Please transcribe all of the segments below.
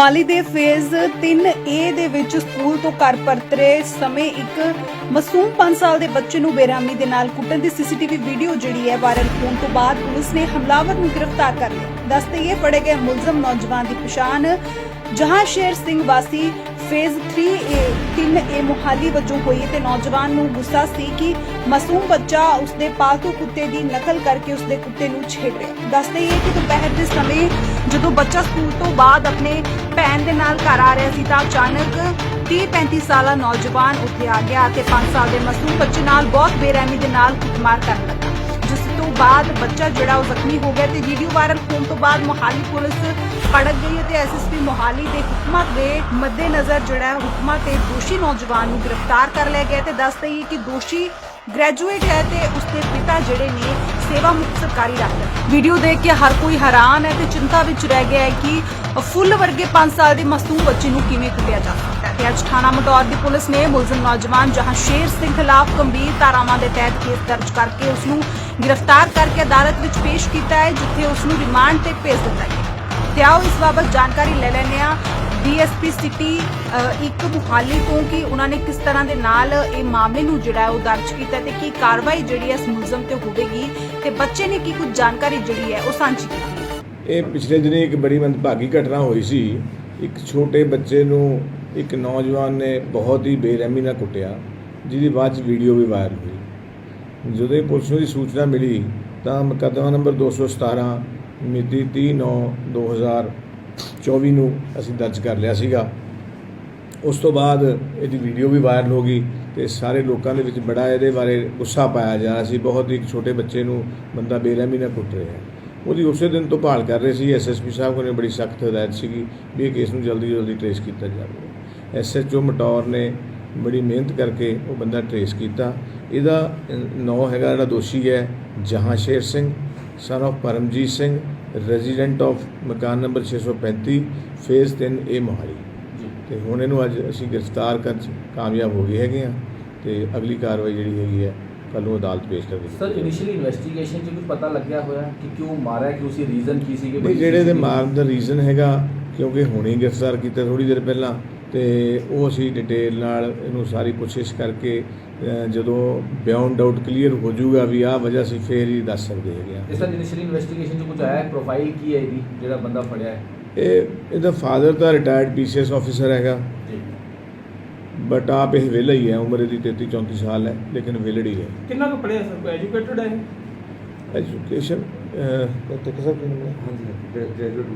ਮੋਹਾਲੀ ਦੇ phase 3A ਦੇ ਵਿੱਚ ਸਕੂਲ ਤੋਂ ਘਰ ਪਰਤਰੇ ਸਮੇਂ ਇੱਕ ਮਾਸੂਮ 5 ਸਾਲ ਦੇ ਬੱਚੇ ਨੂੰ ਬੇਰਹਿਮੀ ਦੇ ਨਾਲ ਕੁੱਟਣ ਦੀ ਸੀਸੀਟੀਵੀ ਵੀਡੀਓ ਜਿਹੜੀ ਹੈ ਵਾਇਰਲ ਹੋਣ ਤੋਂ ਬਾਅਦ ਪੁਲਿਸ ਨੇ ਹਮਲਾਵਰ ਨੂੰ ਗ੍ਰਿਫਤਾਰ ਕਰ ਲਿਆ। ਦੱਸਦੇ ਇਹ ਫੜੇ ਗਏ ਮੁਲਜ਼ਮ ਨੌਜਵਾਨ ਦੀ ਪਛਾਣ ਜਹਾਂ ਸ਼ੇਰ ਸਿੰਘ ਵਾਸੀ ਫੇਜ਼ 3A 3A ਮੁਹਾਲੀ ਵਜੋਂ ਹੋਈ ਤੇ ਨੌਜਵਾਨ ਨੂੰ ਗੁੱਸਾ ਸੀ ਕਿ ਮਾਸੂਮ ਬੱਚਾ ਉਸਦੇ ਪਾਲਤੂ ਕੁੱਤੇ ਦੀ ਨਕਲ ਕਰਕੇ ਉਸਦੇ ਕੁੱਤੇ ਨੂੰ ਛੇੜ ਰਿਹਾ। ਦੱਸਦੇ ਇਹ ਕਿ ਦੁਪਹਿਰ ਦੇ ਸਮੇਂ ਜਦੋਂ ਬੱਚਾ ਸਕੂਲ ਤੋਂ ਬਾਅਦ ਆਪਣੇ ਭੈਣ ਦੇ ਨਾਲ ਘਰ ਆ ਰਿਹਾ ਸੀ ਤਾਂ ਅਚਾਨਕ 30-35 ਸਾਲਾ ਨੌਜਵਾਨ ਉੱਥੇ ਆ ਗਿਆ ਅਤੇ 5 ਸਾਲ ਦੇ ਮਾਸੂਮ ਬੱਚੇ ਨਾਲ ਬਹੁਤ ਬੇਰਹਿਮੀ ਦੇ ਨਾਲ ਕੁੱਟਮਾਰ ਕਰਨ ਲੱਗਾ। ਤੋਂ ਬਾਅਦ ਬੱਚਾ ਜਿਹੜਾ ਉਹ ਜ਼ਖਮੀ ਹੋ ਗਿਆ ਤੇ ਵੀਡੀਓ ਵਾਇਰਲ ਹੋਣ ਤੋਂ ਬਾਅਦ ਮੋਹਾਲੀ ਪੁਲਿਸ ਭੜਕ ਗਈ ਅਤੇ ਐਸਐਸਪੀ ਮੋਹਾਲੀ ਦੇ ਹੁਕਮਾਂ ਦੇ ਮੱਦੇਨਜ਼ਰ ਜਿਹੜਾ ਹੁਕਮਾਂ ਤੇ ਦੋਸ਼ੀ ਨੌਜਵਾਨ ਨੂੰ ਗ੍ਰਿਫਤਾਰ ਕਰ ਲਿਆ ਗਿਆ ਤੇ ਦੱਸ ਦਈਏ ਕਿ ਦੋਸ਼ੀ ਗ੍ਰੈਜੂਏਟ ਹੈ ਤੇ ਉਸਦੇ ਪਿਤਾ ਜਿਹੜੇ ਨੇ ਸੇਵਾ ਮੁਕਤ ਸਰਕਾਰੀ ਡਾਕਟਰ ਵੀਡੀਓ ਦੇਖ ਕੇ ਹਰ ਕੋਈ ਹੈਰਾਨ ਹੈ ਤੇ ਚਿੰਤਾ ਵਿੱਚ ਰਹਿ ਗਿਆ ਹੈ ਕਿ ਫੁੱਲ ਵਰਗੇ 5 ਸਾਲ ਦੇ ਮਾਸੂਮ ਬੱਚੇ ਨੂੰ ਕਿਵੇਂ ਕੁੱਟਿਆ ਜਾ ਤੇ ਅੱਜ ਥਾਣਾ ਮਟੌਰ ਦੀ ਪੁਲਿਸ ਨੇ ਮੁਲਜ਼ਮ ਨੌਜਵਾਨ ਜਹਾਂਸ਼ੇਰ ਸਿੰਘ ਖਿਲਾਫ ਗੰਭੀਰ ਧਾਰਾਵਾਂ ਦੇ ਤਹਿਤ ਕੇਸ ਦਰਜ ਕਰਕੇ ਉਸ ਨੂੰ ਗ੍ਰਿਫਤਾਰ ਕਰਕੇ ਅਦਾਲਤ ਵਿੱਚ ਪੇਸ਼ ਕੀਤਾ ਹੈ, ਜਿੱਥੇ ਉਸ ਨੂੰ ਰਿਮਾਂਡ ਤੇ ਭੇਜ ਦਿੱਤਾ ਗਿਆ ਤੇ ਆਓ ਇਸ ਬਾਬਤ ਜਾਣਕਾਰੀ ਲੈ ਲੈਂਦੇ ਹਾਂ। ਡੀਐਸਪੀ ਸਿਟੀ ਇੱਕ ਮੁਹਾਲੀ ਤੋਂ ਕਿ ਉਹਨਾਂ ਨੇ ਕਿਸ ਤਰ੍ਹਾਂ ਦੇ ਨਾਲ ਇਹ ਮਾਮਲੇ ਨੂੰ ਜਿਹੜਾ ਹੈ ਉਹ ਦਰਜ ਕੀਤਾ ਤੇ ਕੀ ਕਾਰਵਾਈ ਜਿਹੜੀ ਇਸ ਮੁਲਜ਼ਮ ਤੇ ਹੋਵੇਗੀ ਤੇ ਬੱਚੇ ਨੇ ਕੀ ਕੁਝ ਜਾਣਕਾਰੀ ਜਿਹੜੀ ਹੈ ਉਹ ਸਾਂਝੀ ਕੀਤੀ। ਇਹ ਪਿਛਲੇ ਦਿਨੀ ਇੱਕ ਬੜੀ ਮੰਦਭਾਗੀ ਘਟਨਾ ਹੋਈ ਸੀ। ਇੱਕ ਛੋਟੇ ਬੱਚੇ ਨੂੰ ਇੱਕ ਨੌਜਵਾਨ ਨੇ ਬਹੁਤ ਹੀ ਬੇਰਹਿਮੀ ਨਾਲ ਕੁੱਟਿਆ, ਜਿਹਦੀ ਬਾਅਦ ਚ ਵੀਡੀਓ ਵੀ ਵਾਇਰਲ ਹੋਈ। ਜਦੋਂ ਇਹ ਪੁਲਿਸ ਨੂੰ ਦੀ ਸੂਚਨਾ ਮਿਲੀ ਤਾਂ ਮੁਕੱਦਮਾ ਨੰਬਰ 217 ਮਿਤੀ 30/9/2024 ਨੂੰ ਅਸੀਂ ਦਰਜ ਕਰ ਲਿਆ ਸੀਗਾ। ਉਸ ਤੋਂ ਬਾਅਦ ਇਹਦੀ ਵੀਡੀਓ ਵੀ ਵਾਇਰਲ ਹੋ ਗਈ ਤੇ ਸਾਰੇ ਲੋਕਾਂ ਦੇ ਵਿੱਚ ਬੜਾ ਇਹਦੇ ਬਾਰੇ ਗੁੱਸਾ ਪਾਇਆ ਜਾ ਰਿਹਾ ਸੀ। ਬਹੁਤ ਹੀ ਇੱਕ ਛੋਟੇ ਬੱਚੇ ਨੂੰ ਬੰਦਾ ਬੇਰਹਿਮੀ ਨਾਲ ਕੁੱਟ ਰਿਹਾ ਹੈ। ਉਹਦੀ ਉਸੇ ਦਿਨ ਤੋਂ ਭਾਲ ਕਰ ਰਹੇ ਸੀ ਐਸਐਸਪੀ ਸਾਹਿਬ ਕੋਲ ਨੇ ਬੜੀ ਸਖਤ ਹਦਾਇਤ ਸੀਗੀ ਵੀ ਇਹ ਕੇਸ ਨੂੰ ਜਲਦੀ ਜਲਦੀ ਟ੍ਰੇਸ ਕੀਤਾ ਜਾਵੇ। ਐਸਐਚਓ ਮਟੌਰ ਨੇ ਬੜੀ ਮਿਹਨਤ ਕਰਕੇ ਉਹ ਬੰਦਾ ਟ੍ਰੇਸ ਕੀਤਾ। ਇਹਦਾ ਨਾਂ ਹੈਗਾ ਜਿਹੜਾ ਦੋਸ਼ੀ ਹੈ Jahansher Singh son of Paramjit Singh resident of ਮਕਾਨ ਨੰਬਰ 635 ਫੇਜ਼ 3 ਏ ਮੋਹਾਲੀ। ਤੇ ਹੁਣ ਇਹਨੂੰ ਅੱਜ ਅਸੀਂ ਗ੍ਰਿਫਤਾਰ ਕਰਨ 'ਚ ਕਾਮਯਾਬ ਹੋ ਗਏ ਹੈਗੇ ਆ ਤੇ ਅਗਲੀ ਕਾਰਵਾਈ ਜਿਹੜੀ ਹੈਗੀ ਹੈ ਕੱਲ੍ਹ ਨੂੰ ਅਦਾਲਤ ਪੇਸ਼ ਕਰ ਦਿੱਤੀ ਸਰ ਇਨੀਸ਼ੀਅਲੀ ਇਨਵੈਸਟੀਗੇਸ਼ਨ 'ਚ ਕੋਈ ਪਤਾ ਲੱਗਿਆ ਹੋਇਆ ਕਿ ਕਿਉਂ ਮਾਰਿਆ ਕਿ ਉਸੇ ਰੀਜ਼ਨ ਕੀ ਸੀ ਕਿ ਜਿਹੜੇ ਦੇ ਮਾਰਨ ਦਾ ਰੀਜ਼ਨ ਹੈਗਾ ਕਿਉਂਕਿ ਹੁਣੇ ਗ੍ਰਿਫਤਾਰ ਕੀਤਾ ਥੋੜੀ ਦੇਰ ਪਹਿਲਾਂ ਤੇ ਉਹ ਅਸੀਂ ਡਿਟੇਲ ਨਾਲ ਇਹਨੂੰ ਸਾਰੀ ਕੋਸ਼ਿਸ਼ ਕਰਕੇ ਜਦੋਂ ਬਿਯੋਂਡ ਡਾਊਟ ਕਲੀਅਰ ਹੋ ਜਾਊਗਾ ਵੀ ਆਹ ਵਜ੍ਹਾ ਸੀ ਫੇਰ ਹੀ ਦੱਸ ਸਕਦੇ ਹੈਗੇ ਆ ਇਸ ਸਰ ਇਨੀਸ਼ੀਅਲੀ ਇਨਵੈਸਟੀਗੇਸ਼ਨ 'ਚ ਕੁਝ ਆਇਆ? ਪ੍ਰੋਫਾਈਲ ਕੀ ਹੈ ਇਹਦੀ ਜਿਹੜਾ ਬੰਦਾ ਫੜਿਆ ਹੈ? ਇਹ ਇਹਦਾ ਫਾਦਰ ਤਾਂ ਰਿਟਾਇਰਡ ਪੀਸੀਐਸ ਆਫੀਸਰ ਹੈਗਾ। ਜੀ। ਬਟ ਆਪ ਇਹ ਵਿਹਲਾ ਹੀ ਹੈ ਉਮਰ ਇਹਦੀ 33 34 ਸਾਲ ਹੈ ਲੇਕਿਨ ਵਿਹਲੜੀ ਹੈ ਕਿੰਨਾ ਕੁ ਪੜਿਆ ਸਰ ਐਜੂਕੇਟਡ ਹੈ? ਐਜੂਕੇਸ਼ਨ ਤੇ ਕਿਸੇ ਹਾਂਜੀ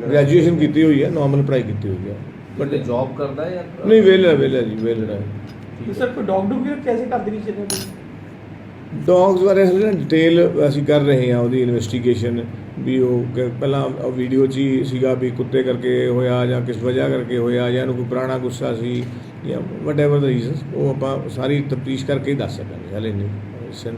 ਗ੍ਰੈਜੂਏਸ਼ਨ ਕੀਤੀ ਹੋਈ ਹੈ ਨਾਰਮਲ ਪੜ੍ਹਾਈ ਕੀਤੀ ਹੋਈ ਹੈ ਬਟ ਇਹ ਜੌਬ ਕਰਦਾ ਹੈ ਜਾਂ ਨਹੀਂ ਵਿਹਲਾ ਵਿਹਲਾ ਜੀ ਵਿਹਲੜਾ ਹੈ ਸਰ ਕੋਈ ਡੌਗ ਡੂਗ ਵੀ ਕੈਸੇ ਕਰਦੇ ਨਹੀਂ ਚੱਲਦੇ ਡੌਗਸ ਬਾਰੇ ਹਲੇ ਡਿਟੇਲ ਅਸੀਂ ਕਰ ਰਹੇ ਹਾਂ ਉਹਦੀ ਇਨਵੈਸਟੀਗੇਸ਼ਨ ਵੀ ਉਹ ਪਹਿਲਾਂ ਵੀਡੀਓ 'ਚ ਹੀ ਸੀਗਾ ਵੀ ਕੁੱਤੇ ਕਰਕੇ ਹੋਇਆ ਜਾਂ ਕਿਸ ਵਜ੍ਹਾ ਕਰਕੇ ਹੋਇਆ ਜਾਂ ਇਹਨੂੰ ਕੋਈ ਪੁਰਾਣਾ ਗੁੱਸਾ ਸੀ ਜਾਂ ਵਟਐਵਰ ਦਾ ਰੀਜ਼ਨ ਉਹ ਆਪਾਂ ਸਾਰੀ ਤਫਤੀਸ਼ ਕਰਕੇ ਹੀ ਦੱਸ ਸਕਾਂਗੇ, ਹਲੇ ਨਹੀਂ। ਸਨ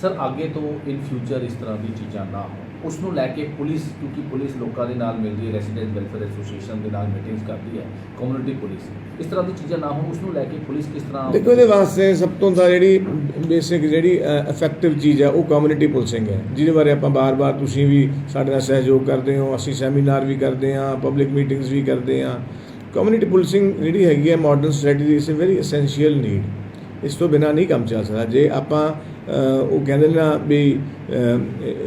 ਸਰ ਅੱਗੇ ਤੋਂ ਇਨ ਫਿਊਚਰ ਇਸ ਤਰ੍ਹਾਂ ਦੀ ਚੀਜ਼ਾਂ ਨਾ ਹੋਣ। ਉਸ ਨੂੰ ਲੈ ਕੇ ਪੁਲਿਸ, ਕਿਉਂਕਿ ਪੁਲਿਸ ਲੋਕਾਂ ਦੇ ਨਾਲ ਮਿਲਦੀ ਹੈ ਰੈਸੀਡੈਂਟ ਵੈਲਫੇਅਰ ਐਸੋਸੀਏਸ਼ਨ ਦੇ ਨਾਲ ਮੀਟਿੰਗਸ ਕਰਦੀ ਹੈ ਕਮਿਊਨਿਟੀ ਪੁਲਿਸ ਇਸ ਤਰ੍ਹਾਂ ਦੀ ਚੀਜ਼ਾਂ ਨਾ ਹੋਣ ਉਸ ਨੂੰ ਲੈ ਕੇ ਪੁਲਿਸ ਕਿਸ ਤਰ੍ਹਾਂ ਦੇਖੋ, ਇਹਦੇ ਵਾਸਤੇ ਸਭ ਤੋਂ ਤਾਂ ਜਿਹੜੀ ਬੇਸਿਕ ਜਿਹੜੀ ਇਫੈਕਟਿਵ ਚੀਜ਼ ਹੈ, ਉਹ ਕਮਿਊਨਿਟੀ ਪੁਲਿਸਿੰਗ ਹੈ, ਜਿਹਦੇ ਬਾਰੇ ਆਪਾਂ ਬਾਰ-ਬਾਰ ਤੁਸੀਂ ਵੀ ਸਾਡੇ ਨਾਲ ਸਹਿਯੋਗ ਕਰਦੇ ਹੋ, ਅਸੀਂ ਸੈਮੀਨਾਰ ਵੀ ਕਰਦੇ ਹਾਂ ਪਬਲਿਕ ਮੀਟਿੰਗਸ ਵੀ ਕਰਦੇ ਹਾਂ। ਕਮਿਊਨਿਟੀ ਪੁਲਿਸਿੰਗ ਜਿਹੜੀ ਹੈਗੀ ਹੈ ਮਾਡਰਨ ਸੋਸਾਇਟੀ ਦੀ ਇਟਸ ਵੈਰੀ ਐਸੈਂਸ਼ੀਅਲ ਨੀਡ ਇਸ ਤੋਂ ਬਿਨਾ ਨਹੀਂ ਕੰਮ ਚੱਲ ਸਕਦਾ। ਜੇ ਆਪਾਂ ਉਹ ਕਹਿੰਦੇ ਨੇ ਨਾ ਵੀ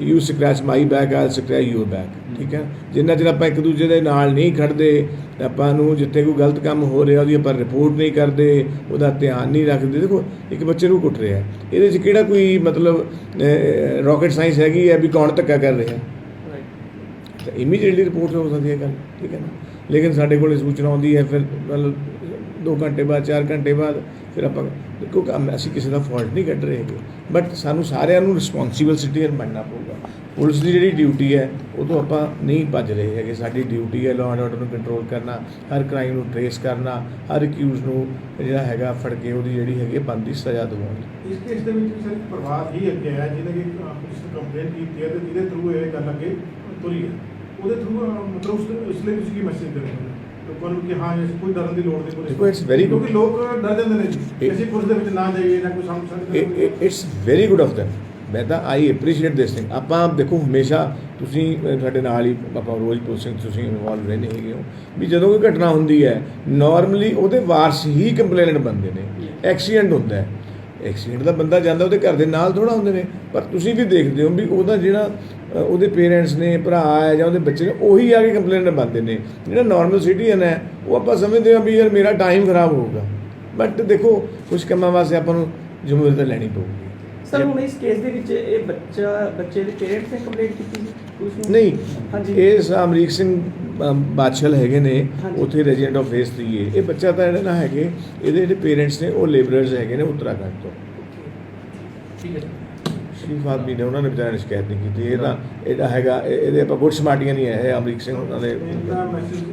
you scratch my back I'll scratch your back ਠੀਕ ਹੈ? ਜਿੰਨਾ ਚਿਰ ਆਪਾਂ ਇੱਕ ਦੂਜੇ ਦੇ ਨਾਲ ਨਹੀਂ ਖੜਦੇ ਆਪਾਂ ਨੂੰ ਜਿੱਥੇ ਕੋਈ ਗਲਤ ਕੰਮ ਹੋ ਰਿਹਾ ਉਹਦੀ ਆਪਾਂ ਰਿਪੋਰਟ ਨਹੀਂ ਕਰਦੇ ਉਹਦਾ ਧਿਆਨ ਨਹੀਂ ਰੱਖਦੇ। ਦੇਖੋ ਇੱਕ ਬੱਚੇ ਨੂੰ ਕੁੱਟ ਰਿਹਾ। ਇਹਦੇ 'ਚ ਕਿਹੜਾ ਕੋਈ ਮਤਲਬ ਰਾਕਟ ਸਾਇੰਸ ਹੈਗੀ ਹੈ ਵੀ ਕੌਣ ਧੱਕਾ ਕਰ ਰਿਹਾ? ਤਾਂ ਇਮੀਡੀਏਟਲੀ ਰਿਪੋਰਟ ਹੋ ਸਕਦੀ ਹੈ ਗੱਲ ਠੀਕ ਹੈ ਨਾ? ਲੇਕਿਨ ਸਾਡੇ ਕੋਲ ਇਹ ਸੂਚਨਾ ਆਉਂਦੀ ਹੈ ਫਿਰ ਮਤਲਬ 2 ਘੰਟੇ ਬਾਅਦ 4 ਘੰਟੇ ਬਾਅਦ, ਫਿਰ ਆਪਾਂ ਦੇਖੋ ਕੰਮ, ਅਸੀਂ ਕਿਸੇ ਦਾ ਫਾਲਟ ਨਹੀਂ ਕੱਢ ਰਹੇ ਹੈਗੇ। ਬਟ ਸਾਨੂੰ ਸਾਰਿਆਂ ਨੂੰ ਰਿਸਪੌਂਸੀਬਲ ਸਿਟੀਜ਼ਨ ਬਣਨਾ ਪਊਗਾ। ਪੁਲਿਸ ਦੀ ਜਿਹੜੀ ਡਿਊਟੀ ਹੈ ਉਹ ਤੋਂ ਆਪਾਂ ਨਹੀਂ ਭੱਜ ਰਹੇ ਹੈਗੇ। ਸਾਡੀ ਡਿਊਟੀ ਹੈ ਲਾਅ ਐਂਡ ਆਰਡਰ ਨੂੰ ਕੰਟਰੋਲ ਕਰਨਾ, ਹਰ ਕ੍ਰਾਈਮ ਨੂੰ ਟ੍ਰੇਸ ਕਰਨਾ, ਹਰ ਅਕਿਊਜ਼ ਨੂੰ ਜਿਹੜਾ ਹੈਗਾ ਫੜ ਕੇ ਉਹਦੀ ਜਿਹੜੀ ਹੈਗੀ ਹੈ ਬਣਦੀ ਸਜ਼ਾ ਦਿਵਾਉਣੀ। ਇਸ ਕੇਸ ਦੇ ਵਿੱਚ ਵੀ ਸਰ ਪਰਿਵਾਰ ਹੀ ਅੱਗੇ ਆਇਆ, ਜਿਹਨੇ ਕਿ ਪੁਲਿਸ ਕੰਪਲੇਂਟ ਕੀਤੀ ਹੈ ਤੇ ਜਿਹਦੇ ਥਰੂ ਇਹ ਗੱਲ ਅੱਗੇ ਤੁਰੀ ਹੈ। ਉਹਦੇ ਥਰੂ ਮਤਲਬ ਉਸ ਲਈ ਤੁਸੀਂ ਕੀ ਮੈਸੇਜ ਦੇਣਾ ਲੋਕਾਂ ਨੂੰ ਕਿ ਹਾਂ ਇਸ ਕੋਈ ਡਰਨ ਦੀ ਲੋੜ ਨਹੀਂ ਪੁਲਿਸ ਦੇਖੋ, it's very good. ਕਿਉਂਕਿ ਲੋਕ ਡਰ ਜਾਂਦੇ ਨੇ ਜੀ। ਕਿ ਇਹ- ਅਸੀਂ ਪੁਲਿਸ ਦੇ ਵਿੱਚ ਨਾ ਜਾਈਏ ਨਾ ਕੋਈ ਸਾਡੇ it's very good of them ਮੈਂ ਤਾਂ ਆਈ ਐਪਰੀਸ਼ੀਏਟ ਦਿਸ ਥਿੰਗ ਆਪਾਂ ਦੇਖੋ ਹਮੇਸ਼ਾ ਤੁਸੀਂ ਅਹ, ਸਾਡੇ ਨਾਲ ਹੀ ਆਪਾਂ ਰੋਜ਼ ਪੁਲਿਸਿੰਗ ਤੁਸੀਂ ਇਨਵੋਲਵ ਰਹਿੰਦੇ ਹੈਗੇ ਹੋ। ਵੀ ਜਦੋਂ ਕੋਈ ਘਟਨਾ ਹੁੰਦੀ ਹੈ ਨਾਰਮਲੀ ਉਹਦੇ ਵਾਰਸ ਹੀ ਕੰਪਲੇਨੈਂਟ ਬਣਦੇ ਨੇ। ਐਕਸੀਡੈਂਟ ਹੁੰਦਾ ਹੈ। ਐਕਸੀਡੈਂਟ ਦਾ ਬੰਦਾ ਜਾਂਦਾ ਉਹਦੇ ਘਰ ਦੇ ਨਾਲ ਥੋੜਾ ਹੁੰਦੇ ਨੇ ਪਰ ਤੁਸੀਂ ਵੀ ਦੇਖਦੇ ਹੋ ਵੀ ਉਹਦਾ ਜਿਹੜਾ ਉਹਦੇ ਪੇਰੈਂਟਸ ਨੇ ਭਰਾ ਹੈ ਜਾਂ ਉਹਦੇ ਬੱਚੇ ਨੇ ਉਹੀ ਆ ਕੇ ਕੰਪਲੇਨਟ ਬਣਦੇ ਨੇ। ਜਿਹੜਾ ਨਾਰਮਲ ਸਿਟੀਜ਼ਨ ਹੈ ਉਹ ਆਪਾਂ ਸਮਝਦੇ ਹਾਂ ਵੀ ਯਾਰ ਮੇਰਾ ਟਾਈਮ ਖਰਾਬ ਹੋਊਗਾ। ਬਟ ਦੇਖੋ ਕੁਝ ਕੰਮਾਂ ਵਾਸਤੇ ਆਪਾਂ ਨੂੰ ਜ਼ਿੰਮੇਵਾਰੀ ਤਾਂ ਲੈਣੀ ਪਊਗੀ। ਸਰ ਹੁਣ ਇਸ ਕੇਸ ਦੇ ਵਿੱਚ ਇਹ ਬੱਚਾ ਬੱਚੇ ਦੇ ਪੇਰੈਂਟਸ ਨੇ ਕੰਪਲੇਂਟ ਕੀਤੀ ਸੀ? ਨਹੀਂ ਹਾਂਜੀ। ਇਹ ਅਮਰੀਕ ਸਿੰਘ ਬਾਦਸ਼ਾਹ ਹੈਗੇ ਨੇ। ਉੱਥੇ ਰੈਜ਼ੀਡੈਂਟ ਆਫ ਫੇਸ 3 ਹੈ। ਇਹ ਬੱਚਾ ਤਾਂ ਜਿਹੜਾ ਨਾ ਹੈਗੇ ਇਹਦੇ ਜਿਹੜੇ ਪੇਰੈਂਟਸ ਨੇ ਉਹ ਲੇਬਰਰਸ ਹੈਗੇ ਨੇ ਉੱਤਰਾਖੰਡ ਤੋਂ। ਠੀਕ ਹੈ ਸ਼ਰੀਫ ਆਦਮੀ ਨੇ ਉਹਨਾਂ ਨੇ ਵਿਚਾਰਿਆਂ ਨੇ ਸ਼ਿਕਾਇਤ ਨਹੀਂ ਕੀਤੀ। ਇਹ ਤਾਂ ਇਹਦਾ ਹੈਗਾ ਇਹ- ਇਹਦੇ ਆਪਾਂ ਗੁੱਡ ਸਮਾਰਟੀਆਂ ਨਹੀਂ ਹੈ ਅਮਰੀਕ ਸਿੰਘ ਉਹਨਾਂ ਦੇ ਮੈਸੇਜ